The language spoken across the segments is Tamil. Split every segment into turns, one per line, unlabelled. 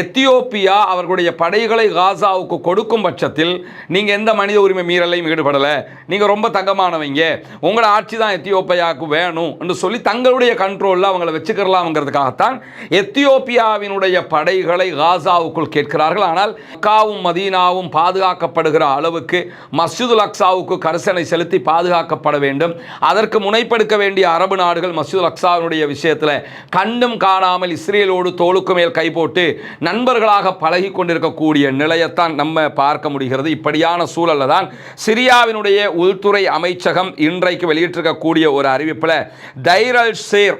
எத்தியோப்பியா அவர்களுடைய படைகளை காசாவுக்கு கொடுக்கும் பட்சத்தில் நீங்கள் எந்த மனித உரிமை மீறலையும் ஈடுபடலை நீங்கள் ரொம்ப தங்கமானவங்க உங்களோட ஆட்சி தான் எத்தியோப்பியாவுக்கு வேணும் என்று சொல்லி தங்களுடைய கண்ட்ரோலில் அவங்கள வச்சுக்கிறலாம்ங்கிறதுக்காகத்தான் எத்தியோப்பியாவினுடைய படைகளை காசாவுக்குள் கேட்கிறார்கள் ஆனால் மக்காவும் மதீனாவும் பாதுகாக்கப்படுகிற அளவுக்கு மஸ்ஜிதுல் லக்ஸாவுக்கு கரிசனை செலுத்தி பாதுகாக்கப்பட வேண்டும் அதற்கு முனைப்படுக்க வேண்டிய அரபு நாடுகள் மசூத் அக்சாவினுடைய விஷயத்தில் கண்டும் காணாமல் இஸ்ரேலோடு தோலுக்கு மேல் கை போட்டு நண்பர்களாக பழகி கொண்டிருக்கக்கூடிய நிலையத்தான் நம்ம பார்க்க முடிகிறது இப்படியான சூழலில் தான் சிரியாவினுடைய உள்துறை அமைச்சகம் இன்றைக்கு வெளியிட்டிருக்கக்கூடிய ஒரு அறிவிப்பில் தைரல் சேர்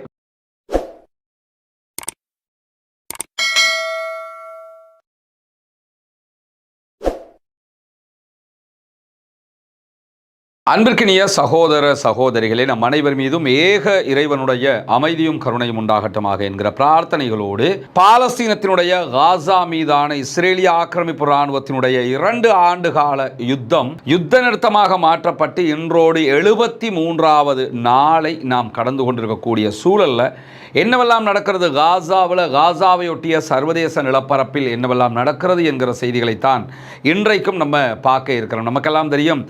அன்பிற்கினிய சகோதர சகோதரிகளே நம் அனைவர் மீதும் ஏக இறைவனுடைய அமைதியும் கருணையும் உண்டாகட்டமாக என்கிற பிரார்த்தனைகளோடு பாலஸ்தீனத்தினுடைய காசா மீதான இஸ்ரேலிய ஆக்கிரமிப்பு இராணுவத்தினுடைய இரண்டு ஆண்டு கால யுத்தம் யுத்த நிறுத்தமாக மாற்றப்பட்டு இன்றோடு எழுபத்தி மூன்றாவது நாளை நாம் கடந்து கொண்டிருக்கக்கூடிய சூழல்ல என்னவெல்லாம் நடக்கிறது காசாவில் காசாவை ஒட்டிய சர்வதேச நிலப்பரப்பில் என்னவெல்லாம் நடக்கிறது என்கிற செய்திகளைத்தான் இன்றைக்கும் நம்ம பார்க்க இருக்கிறோம் நமக்கெல்லாம் தெரியும்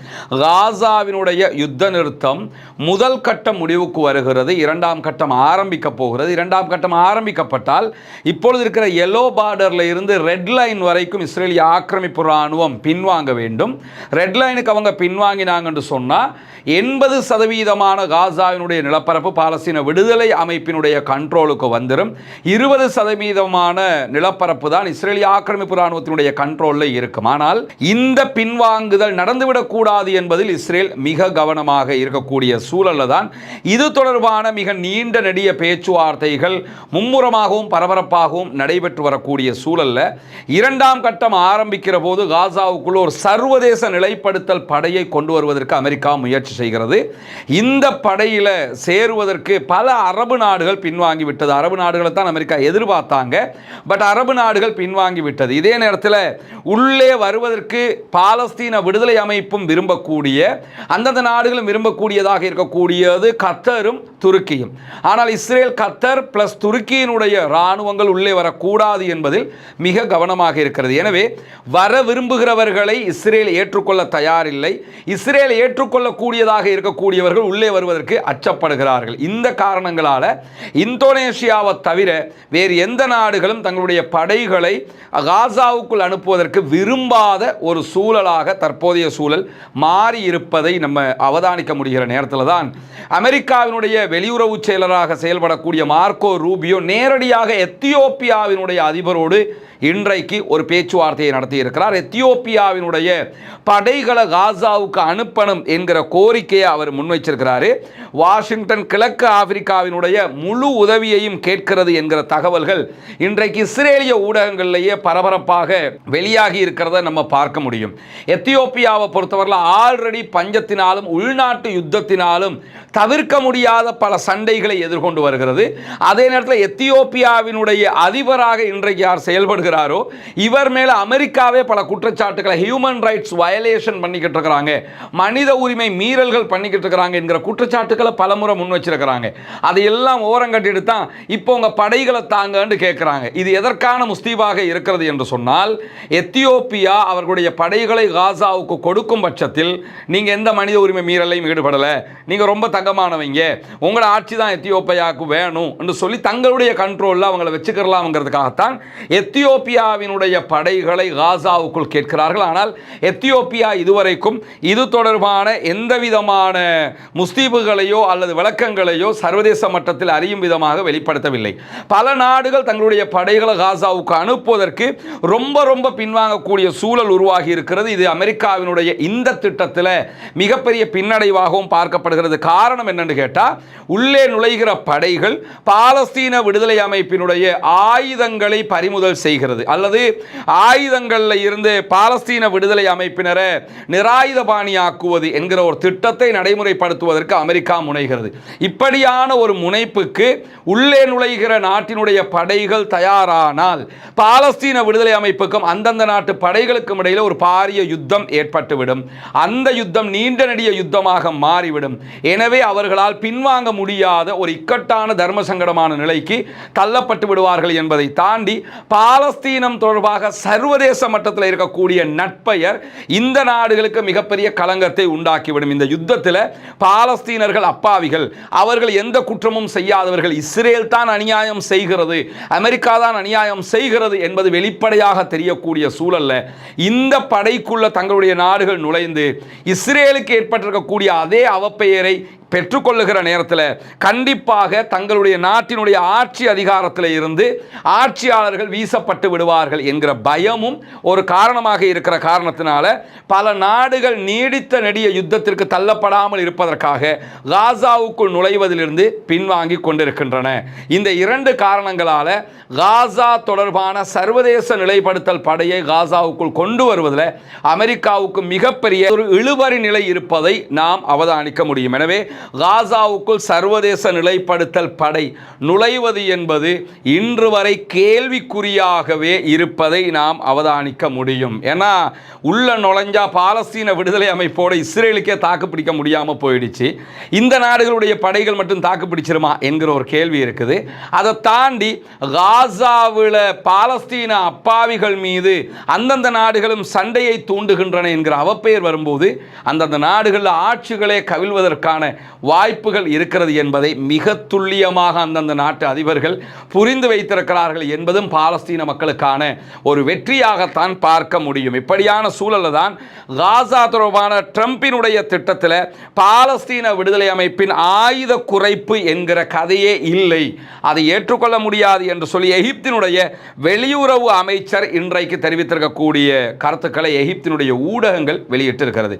காசாவினுடைய யுத்த நிறுத்தம் முதல் கட்டம் முடிவுக்கு வருகிறது இரண்டாம் கட்டம் ஆரம்பிக்க போகிறது இரண்டாம் கட்டம் ஆரம்பிக்கப்பட்டால் இப்பொழுது இருக்கிற எல்லோ பார்டரில் இருந்து ரெட் லைன் வரைக்கும் இஸ்ரேலிய ஆக்கிரமிப்பு இராணுவம் பின்வாங்க வேண்டும் ரெட் லைனுக்கு அவங்க பின்வாங்கினாங்க என்று சொன்னால் எண்பது சதவீதமான காசாவினுடைய நிலப்பரப்பு பாலஸ்தீன விடுதலை அமைப்பினுடைய கண்ட்ரோலுக்கு வந்துடும் இருபது சதவீதமான நிலப்பரப்பு தான் இஸ்ரேலிய ஆக்கிரமிப்பு ராணுவத்தினுடைய கண்ட்ரோலில் இருக்கும் ஆனால் இந்த பின்வாங்குதல் நடந்துவிடக்கூடாது என்பதில் இஸ்ரேல் மிக கவனமாக இருக்கக்கூடிய சூழலில் தான் இது தொடர்பான மிக நீண்ட நெடிய பேச்சுவார்த்தைகள் மும்முரமாகவும் பரபரப்பாகவும் நடைபெற்று வரக்கூடிய சூழலில் இரண்டாம் கட்டம் ஆரம்பிக்கிற போது காசாவுக்குள் ஒரு சர்வதேச நிலைப்படுத்தல் படையை கொண்டு வருவதற்கு அமெரிக்கா முயற்சி செய்கிறது இந்த படையில் சேருவதற்கு பல அரபு நாடுகள் பின்வாங்க பின்வாங்கி விட்டது அரபு நாடுகளை தான் அமெரிக்கா எதிர்பார்த்தாங்க பட் அரபு நாடுகள் பின்வாங்கி விட்டது இதே நேரத்தில் உள்ளே வருவதற்கு பாலஸ்தீன விடுதலை அமைப்பும் விரும்பக்கூடிய அந்தந்த நாடுகளும் விரும்பக்கூடியதாக இருக்கக்கூடியது கத்தரும் துருக்கியும் ஆனால் இஸ்ரேல் கத்தர் பிளஸ் துருக்கியினுடைய இராணுவங்கள் உள்ளே வரக்கூடாது என்பதில் மிக கவனமாக இருக்கிறது எனவே வர விரும்புகிறவர்களை இஸ்ரேல் ஏற்றுக்கொள்ள தயாரில்லை இஸ்ரேல் ஏற்றுக்கொள்ளக்கூடியதாக இருக்கக்கூடியவர்கள் உள்ளே வருவதற்கு அச்சப்படுகிறார்கள் இந்த காரணங்களால் இந்தோனேஷியாவை தவிர வேறு எந்த நாடுகளும் தங்களுடைய படைகளை காசாவுக்குள் அனுப்புவதற்கு விரும்பாத ஒரு சூழலாக தற்போதைய சூழல் மாறி இருப்பதை நம்ம அவதானிக்க முடிகிற நேரத்தில் தான் அமெரிக்காவினுடைய வெளியுறவு செயலராக செயல்படக்கூடிய மார்க்கோ ரூபியோ நேரடியாக எத்தியோப்பியாவினுடைய அதிபரோடு இன்றைக்கு ஒரு பேச்சுவார்த்தையை நடத்தியிருக்கிறார் எத்தியோப்பியாவினுடைய படைகளை காசாவுக்கு அனுப்பணும் என்கிற கோரிக்கையை அவர் முன்வைச்சிருக்கிறாரு வாஷிங்டன் கிழக்கு ஆப்பிரிக்காவினுடைய முழு உதவியையும் கேட்கிறது என்கிற தகவல்கள் இன்றைக்கு இஸ்ரேலிய ஊடகங்களிலேயே பரபரப்பாக வெளியாகி இருக்கிறத நம்ம பார்க்க முடியும் எத்தியோப்பியாவை பொறுத்தவரையில் ஆல்ரெடி பஞ்சத்தினாலும் உள்நாட்டு யுத்தத்தினாலும் தவிர்க்க முடியாத பல சண்டைகளை எதிர்கொண்டு வருகிறது அதே நேரத்தில் எத்தியோப்பியாவினுடைய அதிபராக இன்றைக்கு யார் செயல்படுகிறாரோ இவர் மேலே அமெரிக்காவே பல குற்றச்சாட்டுகளை ஹியூமன் ரைட்ஸ் வயலேஷன் பண்ணிக்கிட்டு இருக்கிறாங்க மனித உரிமை மீறல்கள் பண்ணிக்கிட்டு இருக்கிறாங்க என்கிற குற்றச்சாட்டுகளை பலமுறை முன் வச்சிருக்கிறாங்க அதையெல்லாம் ஓரங்கட்டிட்டு தான் இப்போ உங்கள் படைகளை தாங்கன்னு கேட்குறாங்க இது எதற்கான முஸ்தீபாக இருக்கிறது என்று சொன்னால் எத்தியோப்பியா அவர்களுடைய படைகளை காசாவுக்கு கொடுக்கும் பட்சத்தில் நீங்கள் எந்த மனித உரிமை மீறலையும் ஈடுபடலை நீங்கள் ரொம்ப தங்கமானவங்க உங்களோட ஆட்சி தான் எத்தியோப்பியாவுக்கு வேணும் என்று சொல்லி தங்களுடைய கண்ட்ரோலில் அவங்கள வச்சுக்கிறலாம்ங்கிறதுக்காகத்தான் எத்தியோப்பியாவினுடைய படைகளை காசாவுக்குள் கேட்கிறார்கள் ஆனால் எத்தியோப்பியா இதுவரைக்கும் இது தொடர்பான எந்த விதமான முஸ்தீபுகளையோ அல்லது விளக்கங்களையோ சர்வதேச மட்டத்தில் அறியும் விதமாக வெளிப்படுத்தவில்லை பல நாடுகள் தங்களுடைய படைகளை காசாவுக்கு அனுப்புவதற்கு ரொம்ப ரொம்ப பின்வாங்கக்கூடிய சூழல் உருவாகி இருக்கிறது இது அமெரிக்காவினுடைய இந்த திட்டத்தில் மிகப்பெரிய பின்னடைவாகவும் பார்க்கப்படுகிறது காரணம் என்னென்னு கேட்டால் உள்ளே நுழைகிற படைகள் பாலஸ்தீன விடுதலை அமைப்பினுடைய ஆயுதங்களை பறிமுதல் செய்கிறது அல்லது ஆயுதங்களில் இருந்து பாலஸ்தீன விடுதலை அமைப்பினரை பாணியாக்குவது என்கிற ஒரு திட்டத்தை நடைமுறைப்படுத்துவதற்கு அமெரிக்கா முனைகிறது இப்படியான ஒரு முனைப்புக்கு உள்ளே நுழைகிற நாட்டினுடைய படைகள் தயாரானால் பாலஸ்தீன விடுதலை அமைப்புக்கும் அந்தந்த நாட்டு படைகளுக்கும் இடையில் ஒரு பாரிய யுத்தம் ஏற்பட்டுவிடும் அந்த யுத்தம் நீண்ட நெடிய யுத்தமாக மாறிவிடும் எனவே அவர்களால் பின்வாங்க முடியாத ஒரு இக்கட்டான தர்ம சங்கடமான நிலைக்கு தள்ளப்பட்டு விடுவார்கள் என்பதை தாண்டி பாலஸ்தீனம் தொடர்பாக சர்வதேச மட்டத்தில் இருக்கக்கூடிய நட்பெயர் இந்த நாடுகளுக்கு மிகப்பெரிய களங்கத்தை உண்டாக்கிவிடும் இந்த யுத்தத்தில் பாலஸ்தீனர்கள் அப்பாவிகள் அவர்கள் எந்த குற்றமும் செய்யாதவர்கள் இஸ்ரேல் தான் அநியாயம் செய்கிறது அமெரிக்கா தான் அநியாயம் செய்கிறது என்பது வெளிப்படையாக தெரியக்கூடிய சூழல்ல இந்த படைக்குள்ள தங்களுடைய நாடுகள் நுழைந்து இஸ்ரேலுக்கு ஏற்பட்டிருக்கக்கூடிய அதே அவப்பெயரை பெற்றுக்கொள்ளுகிற நேரத்தில் கண்டிப்பாக தங்களுடைய நாட்டினுடைய ஆட்சி அதிகாரத்தில் இருந்து ஆட்சியாளர்கள் வீசப்பட்டு விடுவார்கள் என்கிற பயமும் ஒரு காரணமாக இருக்கிற காரணத்தினால பல நாடுகள் நீடித்த நெடிய யுத்தத்திற்கு தள்ளப்படாமல் இருப்பதற்காக காசாவுக்குள் நுழைவதிலிருந்து பின்வாங்கி கொண்டிருக்கின்றன இந்த இரண்டு காரணங்களால் காசா தொடர்பான சர்வதேச நிலைப்படுத்தல் படையை காசாவுக்குள் கொண்டு வருவதில் அமெரிக்காவுக்கு மிகப்பெரிய ஒரு இழுபறி நிலை இருப்பதை நாம் அவதானிக்க முடியும் எனவே காசாவுக்குள் சர்வதேச நிலைப்படுத்தல் படை நுழைவது என்பது இன்று வரை கேள்விக்குறியாகவே இருப்பதை நாம் அவதானிக்க முடியும் ஏன்னா உள்ள நுழைஞ்சா பாலஸ்தீன விடுதலை அமைப்போடு இஸ்ரேலுக்கே தாக்குப்பிடிக்க முடியாமல் போயிடுச்சு இந்த நாடுகளுடைய படைகள் மட்டும் தாக்குப்பிடிச்சிருமா என்கிற ஒரு கேள்வி இருக்குது அதை தாண்டி காசாவில் பாலஸ்தீன அப்பாவிகள் மீது அந்தந்த நாடுகளும் சண்டையை தூண்டுகின்றன என்கிற அவப்பெயர் வரும்போது அந்தந்த நாடுகளில் ஆட்சிகளே கவிழ்வதற்கான வாய்ப்புகள் இருக்கிறது இருக்கிறது என்பதை மிக துல்லியமாக அந்தந்த நாட்டு அதிபர்கள் புரிந்து வைத்திருக்கிறார்கள் என்பதும் பாலஸ்தீன மக்களுக்கான ஒரு வெற்றியாகத்தான் பார்க்க முடியும் இப்படியான சூழலில் தான் காசா தொடர்பான ட்ரம்பினுடைய திட்டத்தில் பாலஸ்தீன விடுதலை அமைப்பின் ஆயுத குறைப்பு என்கிற கதையே இல்லை அதை ஏற்றுக்கொள்ள முடியாது என்று சொல்லி எகிப்தினுடைய வெளியுறவு அமைச்சர் இன்றைக்கு தெரிவித்திருக்கக்கூடிய கருத்துக்களை எகிப்தினுடைய ஊடகங்கள் வெளியிட்டிருக்கிறது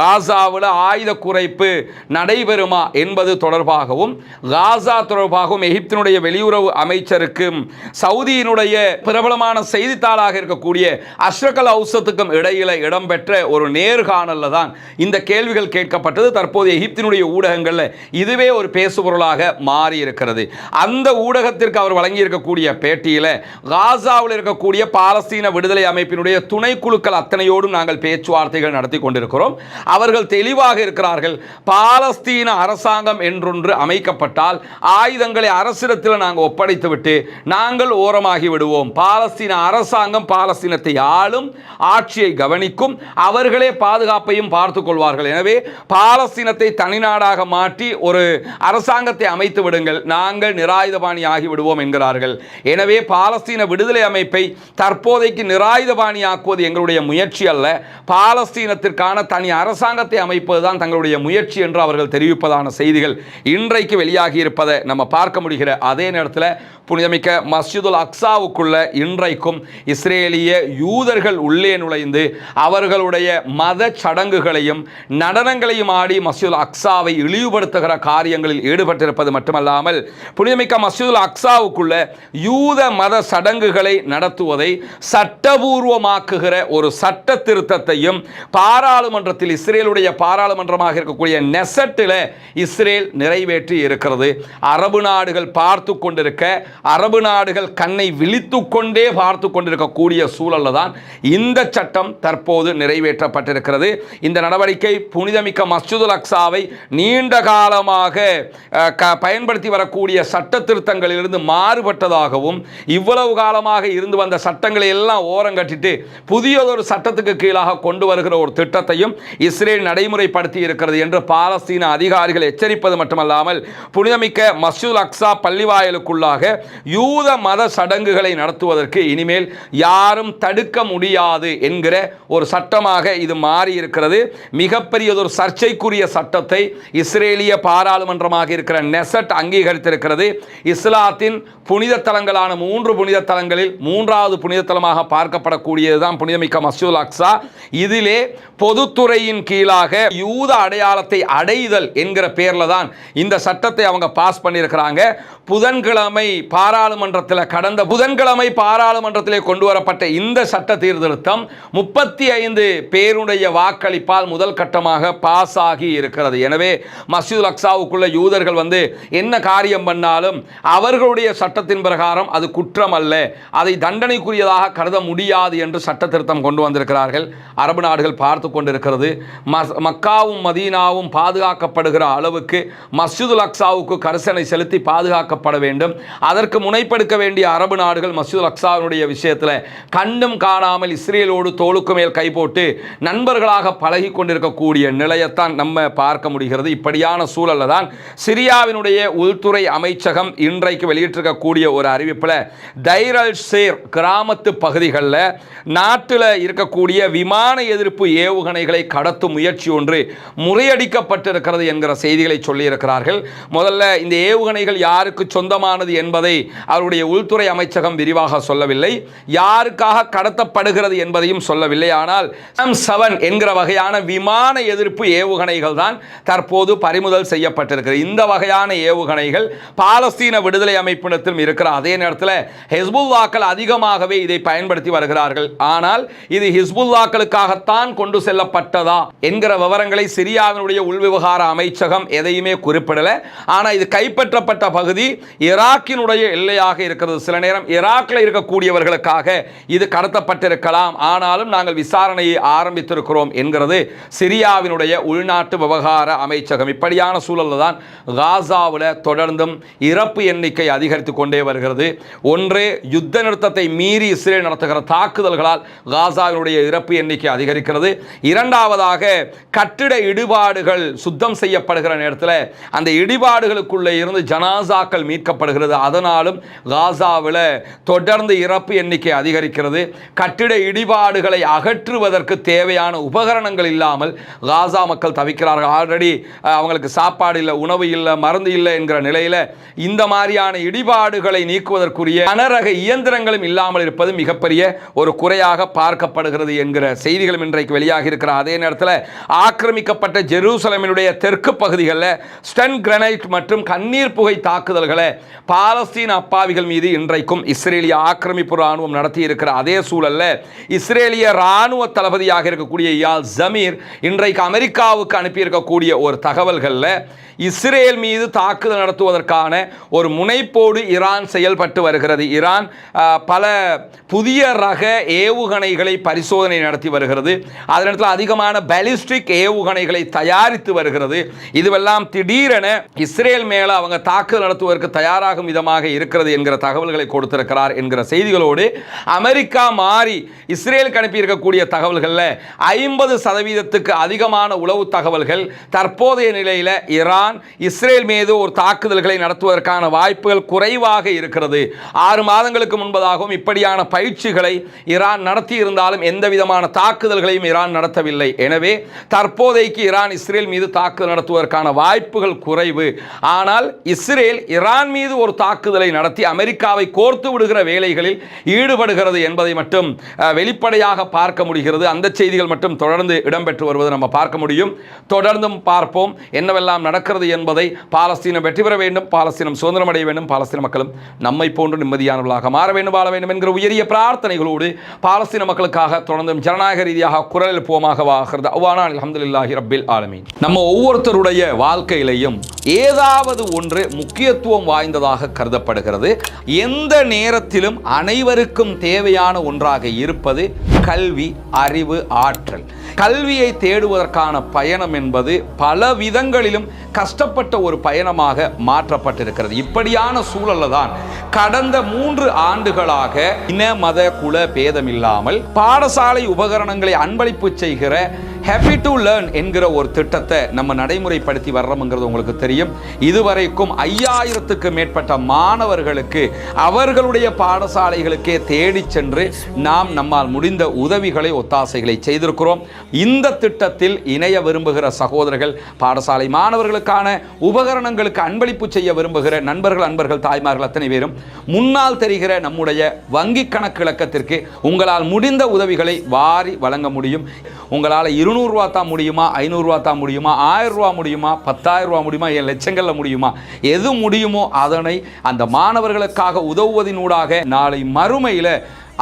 காசாவில் ஆயுத குறைப்பு நடைபெறுமா என்பது என்பது தொடர்பாகவும் காசா தொடர்பாகவும் எகிப்தினுடைய வெளியுறவு அமைச்சருக்கும் சவுதியினுடைய பிரபலமான செய்தித்தாளாக இருக்கக்கூடிய அஷ்ரகல் அவுசத்துக்கும் இடையில இடம்பெற்ற ஒரு நேர்காணலில் தான் இந்த கேள்விகள் கேட்கப்பட்டது தற்போது எகிப்தினுடைய ஊடகங்களில் இதுவே ஒரு பேசுபொருளாக மாறி இருக்கிறது அந்த ஊடகத்திற்கு அவர் வழங்கியிருக்கக்கூடிய பேட்டியில் காசாவில் இருக்கக்கூடிய பாலஸ்தீன விடுதலை அமைப்பினுடைய துணைக்குழுக்கள் அத்தனையோடும் நாங்கள் பேச்சுவார்த்தைகள் நடத்தி கொண்டிருக்கிறோம் அவர்கள் தெளிவாக இருக்கிறார்கள் பாலஸ்தீன அரசாங்கம் என்றொன்று அமைக்கப்பட்டால் ஆயுதங்களை அரசிடத்தில் நாங்கள் ஒப்படைத்துவிட்டு நாங்கள் ஓரமாகி விடுவோம் பாலஸ்தீன அரசாங்கம் பாலஸ்தீனத்தை ஆளும் ஆட்சியை கவனிக்கும் அவர்களே பாதுகாப்பையும் பார்த்து கொள்வார்கள் எனவே பாலஸ்தீனத்தை தனிநாடாக மாற்றி ஒரு அரசாங்கத்தை அமைத்து விடுங்கள் நாங்கள் நிராயுதபாணி ஆகிவிடுவோம் என்கிறார்கள் எனவே பாலஸ்தீன விடுதலை அமைப்பை தற்போதைக்கு நிராயுதபாணி ஆக்குவது எங்களுடைய முயற்சி அல்ல பாலஸ்தீனத்திற்கான தனி அரசாங்கத்தை அமைப்பதுதான் தங்களுடைய முயற்சி என்று அவர்கள் தெரிவிப்பதான செய்திகள் செய்திகள் இன்றைக்கு வெளியாகி இருப்பதை நம்ம பார்க்க முடிகிற அதே நேரத்தில் புனிதமிக்க மஸ்ஜிதுல் அக்சாவுக்குள்ள இன்றைக்கும் இஸ்ரேலிய யூதர்கள் உள்ளே நுழைந்து அவர்களுடைய மத சடங்குகளையும் நடனங்களையும் ஆடி மஸ்ஜிதுல் அக்சாவை இழிவுபடுத்துகிற காரியங்களில் ஈடுபட்டிருப்பது மட்டுமல்லாமல் புனிதமிக்க மஸ்ஜிதுல் அக்சாவுக்குள்ள யூத மத சடங்குகளை நடத்துவதை சட்டபூர்வமாக்குகிற ஒரு சட்ட திருத்தத்தையும் பாராளுமன்றத்தில் இஸ்ரேலுடைய பாராளுமன்றமாக இருக்கக்கூடிய நெசட்டில் இஸ்ரேல் இஸ்ரேல் நிறைவேற்றி இருக்கிறது அரபு நாடுகள் பார்த்து கொண்டிருக்க அரபு நாடுகள் கண்ணை விழித்து கொண்டே பார்த்து கொண்டிருக்கக்கூடிய சூழலில் தான் இந்த சட்டம் தற்போது நிறைவேற்றப்பட்டிருக்கிறது இந்த நடவடிக்கை புனிதமிக்க மசூது அக்சாவை நீண்ட காலமாக பயன்படுத்தி வரக்கூடிய சட்ட திருத்தங்களிலிருந்து மாறுபட்டதாகவும் இவ்வளவு காலமாக இருந்து வந்த சட்டங்களை எல்லாம் ஓரம் கட்டிட்டு புதியதொரு சட்டத்துக்கு கீழாக கொண்டு வருகிற ஒரு திட்டத்தையும் இஸ்ரேல் நடைமுறைப்படுத்தி இருக்கிறது என்று பாலஸ்தீன அதிகாரிகள் எச்சரிப்பு நிர்ணயிப்பது மட்டுமல்லாமல் புனிதமிக்க மசூல் அக்ஸா பள்ளிவாயலுக்குள்ளாக யூத மத சடங்குகளை நடத்துவதற்கு இனிமேல் யாரும் தடுக்க முடியாது என்கிற ஒரு சட்டமாக இது மாறியிருக்கிறது மிகப்பெரியதொரு சர்ச்சைக்குரிய சட்டத்தை இஸ்ரேலிய பாராளுமன்றமாக இருக்கிற நெசட் அங்கீகரித்திருக்கிறது இஸ்லாத்தின் புனித தலங்களான மூன்று புனித தலங்களில் மூன்றாவது புனித தலமாக பார்க்கப்படக்கூடியதுதான் புனிதமிக்க மசூல் அக்ஸா இதிலே பொதுத்துறையின் கீழாக யூத அடையாளத்தை அடைதல் என்கிற பெயரில் தான் இந்த சட்டத்தை அவங்க பாஸ் பண்ணியிருக்கிறாங்க புதன்கிழமை பாராளுமன்றத்தில் கடந்த புதன்கிழமை பாராளுமன்றத்திலே கொண்டு வரப்பட்ட இந்த சட்ட சீர்திருத்தம் முப்பத்தி ஐந்து பேருடைய வாக்களிப்பால் முதல் கட்டமாக பாஸ் ஆகி இருக்கிறது எனவே மசூத் அக்சாவுக்குள்ள யூதர்கள் வந்து என்ன காரியம் பண்ணாலும் அவர்களுடைய சட்டத்தின் பிரகாரம் அது குற்றம் அல்ல அதை தண்டனைக்குரியதாக கருத முடியாது என்று சட்ட திருத்தம் கொண்டு வந்திருக்கிறார்கள் அரபு நாடுகள் பார்த்து கொண்டிருக்கிறது மக்காவும் மதீனாவும் பாதுகாக்கப்படுகிற அளவுக்கு மஸ்ஜிதுல் அக்சாவுக்கு கரிசனை செலுத்தி பாதுகாக்கப்பட வேண்டும் அதற்கு முனைப்பெடுக்க வேண்டிய அரபு நாடுகள் மஸ்ஜிதுல் அக்சாவினுடைய விஷயத்தில் கண்டும் காணாமல் இஸ்ரேலோடு தோளுக்கு மேல் கைபோட்டு நண்பர்களாக பழகி கொண்டிருக்கக்கூடிய நிலையத்தான் நம்ம பார்க்க முடிகிறது இப்படியான சூழலில் தான் சிரியாவினுடைய உள்துறை அமைச்சகம் இன்றைக்கு வெளியிட்டிருக்கக்கூடிய ஒரு அறிவிப்பில் தைரல் சேர் கிராமத்து பகுதிகளில் நாட்டில் இருக்கக்கூடிய விமான எதிர்ப்பு ஏவுகணைகளை கடத்தும் முயற்சி ஒன்று முறையடிக்கப்பட்டிருக்கிறது என்கிற செய்திகளை சொல்லியிருக்கிறார்கள் முதல்ல இந்த ஏவுகணைகள் யாருக்கு சொந்தமானது என்பதை அவருடைய உள்துறை அமைச்சகம் விரிவாக சொல்லவில்லை யாருக்காக கடத்தப்படுகிறது என்பதையும் சொல்லவில்லை ஆனால் எம் செவன் என்கிற வகையான விமான எதிர்ப்பு ஏவுகணைகள் தான் தற்போது பறிமுதல் செய்யப்பட்டிருக்கிறது இந்த வகையான ஏவுகணைகள் பாலஸ்தீன விடுதலை அமைப்பினத்தில் இருக்கிற அதே நேரத்தில் ஹிஸ்புல்லாக்கள் அதிகமாகவே இதை பயன்படுத்தி வருகிறார்கள் ஆனால் இது ஹிஸ்புல்லாக்களுக்காகத்தான் கொண்டு செல்லப்பட்டதா என்கிற விவரங்களை சிரியாவினுடைய உள்விவகார அமைச்சகம் எதையும் எங்கேயுமே குறிப்பிடலை ஆனால் இது கைப்பற்றப்பட்ட பகுதி ஈராக்கினுடைய எல்லையாக இருக்கிறது சில நேரம் ஈராக்கில் இருக்கக்கூடியவர்களுக்காக இது கடத்தப்பட்டிருக்கலாம் ஆனாலும் நாங்கள் விசாரணையை ஆரம்பித்திருக்கிறோம் என்கிறது சிரியாவினுடைய உள்நாட்டு விவகார அமைச்சகம் இப்படியான சூழலில் தான் காசாவில் தொடர்ந்தும் இறப்பு எண்ணிக்கை அதிகரித்து கொண்டே வருகிறது ஒன்று யுத்த நிறுத்தத்தை மீறி இஸ்ரேல் நடத்துகிற தாக்குதல்களால் காசாவினுடைய இறப்பு எண்ணிக்கை அதிகரிக்கிறது இரண்டாவதாக கட்டிட இடுபாடுகள் சுத்தம் செய்யப்படுகிற நேரத்தில் நேரத்தில் அந்த இடிபாடுகளுக்குள்ளே இருந்து ஜனாசாக்கள் மீட்கப்படுகிறது அதனாலும் காசாவில் தொடர்ந்து இறப்பு எண்ணிக்கை அதிகரிக்கிறது கட்டிட இடிபாடுகளை அகற்றுவதற்கு தேவையான உபகரணங்கள் இல்லாமல் காசா மக்கள் தவிக்கிறார்கள் ஆல்ரெடி அவங்களுக்கு சாப்பாடு இல்லை உணவு இல்லை மருந்து இல்லை என்கிற நிலையில் இந்த மாதிரியான இடிபாடுகளை நீக்குவதற்குரிய அனரக இயந்திரங்களும் இல்லாமல் இருப்பது மிகப்பெரிய ஒரு குறையாக பார்க்கப்படுகிறது என்கிற செய்திகளும் இன்றைக்கு வெளியாகி இருக்கிற அதே நேரத்தில் ஆக்கிரமிக்கப்பட்ட ஜெருசலமினுடைய தெற்கு பகுதிகளில் ஸ்டன் கிரனைட் மற்றும் கண்ணீர் புகை தாக்குதல்களை பாலஸ்தீன அப்பாவிகள் மீது இன்றைக்கும் இஸ்ரேலிய ஆக்கிரமிப்பு ராணுவம் நடத்தி இருக்கிற அதே சூழலில் இஸ்ரேலிய ராணுவ தளபதியாக இருக்கக்கூடிய யால் ஜமீர் இன்றைக்கு அமெரிக்காவுக்கு அனுப்பியிருக்கக்கூடிய ஒரு தகவல்களில் இஸ்ரேல் மீது தாக்குதல் நடத்துவதற்கான ஒரு முனைப்போடு ஈரான் செயல்பட்டு வருகிறது ஈரான் பல புதிய ரக ஏவுகணைகளை பரிசோதனை நடத்தி வருகிறது அதனிடத்தில் அதிகமான பலிஸ்டிக் ஏவுகணைகளை தயாரித்து வருகிறது இதுவெல்லாம் எல்லாம் திடீரென இஸ்ரேல் மேல அவங்க தாக்குதல் நடத்துவதற்கு தயாராகும் விதமாக இருக்கிறது என்கிற தகவல்களை கொடுத்திருக்கிறார் என்கிற செய்திகளோடு அமெரிக்கா மாறி இஸ்ரேலுக்கு அனுப்பியிருக்கக்கூடிய தகவல்களில் ஐம்பது சதவீதத்துக்கு அதிகமான உளவு தகவல்கள் தற்போதைய நிலையில் ஈரான் இஸ்ரேல் மீது ஒரு தாக்குதல்களை நடத்துவதற்கான வாய்ப்புகள் குறைவாக இருக்கிறது ஆறு மாதங்களுக்கு முன்பதாகவும் இப்படியான பயிற்சிகளை ஈரான் நடத்தி இருந்தாலும் எந்த விதமான தாக்குதல்களையும் ஈரான் நடத்தவில்லை எனவே தற்போதைக்கு ஈரான் இஸ்ரேல் மீது தாக்குதல் நடத்துவதற்கான வாய்ப்பு வாய்ப்புகள் குறைவு ஆனால் இஸ்ரேல் ஈரான் மீது ஒரு தாக்குதலை நடத்தி அமெரிக்காவை கோர்த்து விடுகிற வேலைகளில் ஈடுபடுகிறது என்பதை மட்டும் வெளிப்படையாக பார்க்க முடிகிறது அந்த செய்திகள் மட்டும் தொடர்ந்து இடம்பெற்று வருவதை நம்ம பார்க்க முடியும் தொடர்ந்தும் பார்ப்போம் என்னவெல்லாம் நடக்கிறது என்பதை பாலஸ்தீனம் வெற்றி பெற வேண்டும் பாலஸ்தீனம் சுதந்திரம் அடைய வேண்டும் பாலஸ்தீன மக்களும் நம்மை போன்று நிம்மதியானவர்களாக மாற வேண்டும் வாழ வேண்டும் என்கிற உயரிய பிரார்த்தனைகளோடு பாலஸ்தீன மக்களுக்காக தொடர்ந்தும் ஜனநாயக ரீதியாக குரல் எழுப்புவோமாக வாகிறது அவ்வானா அலமதுல்லாஹி ரபில் ஆலமீன் நம்ம ஒவ்வொருத்தருடைய வாழ் வாழ்க்கையிலையும் ஏதாவது ஒன்று முக்கியத்துவம் வாய்ந்ததாக கருதப்படுகிறது எந்த நேரத்திலும் அனைவருக்கும் தேவையான ஒன்றாக இருப்பது கல்வி அறிவு ஆற்றல் கல்வியை தேடுவதற்கான பயணம் என்பது பல விதங்களிலும் கஷ்டப்பட்ட ஒரு பயணமாக மாற்றப்பட்டிருக்கிறது இப்படியான சூழல்ல தான் கடந்த மூன்று ஆண்டுகளாக இன மத குல பேதம் இல்லாமல் பாடசாலை உபகரணங்களை அன்பளிப்பு செய்கிற ஹாப்பி டு லேர்ன் என்கிற ஒரு திட்டத்தை நம்ம நடைமுறைப்படுத்தி வர்றோம்ங்கிறது உங்களுக்கு தெரியும் தெரியும் இதுவரைக்கும் ஐயாயிரத்துக்கு மேற்பட்ட மாணவர்களுக்கு அவர்களுடைய பாடசாலைகளுக்கே தேடி சென்று நாம் நம்மால் முடிந்த உதவிகளை ஒத்தாசைகளை செய்திருக்கிறோம் இந்த திட்டத்தில் இணைய விரும்புகிற சகோதரர்கள் பாடசாலை மாணவர்களுக்கான உபகரணங்களுக்கு அன்பளிப்பு செய்ய விரும்புகிற நண்பர்கள் அன்பர்கள் தாய்மார்கள் அத்தனை பேரும் முன்னால் தெரிகிற நம்முடைய வங்கி கணக்கு இலக்கத்திற்கு உங்களால் முடிந்த உதவிகளை வாரி வழங்க முடியும் உங்களால் இருநூறுவா தான் முடியுமா ஐநூறுரூவா தான் முடியுமா ஆயிரம் ரூபா முடியுமா பத்தாயிரம் ரூபா முடியுமா என் லட்சங்களில் முடியுமா எது முடியுமோ அதனை அந்த மாணவர்களுக்காக உதவுவதினூடாக நாளை மறுமையில்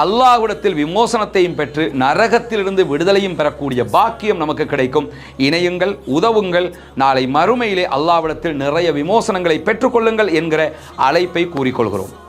அல்லாவிடத்தில் விமோசனத்தையும் பெற்று நரகத்திலிருந்து விடுதலையும் பெறக்கூடிய பாக்கியம் நமக்கு கிடைக்கும் இணையுங்கள் உதவுங்கள் நாளை மறுமையிலே அல்லாவிடத்தில் நிறைய விமோசனங்களை பெற்றுக்கொள்ளுங்கள் என்கிற அழைப்பை கூறிக்கொள்கிறோம்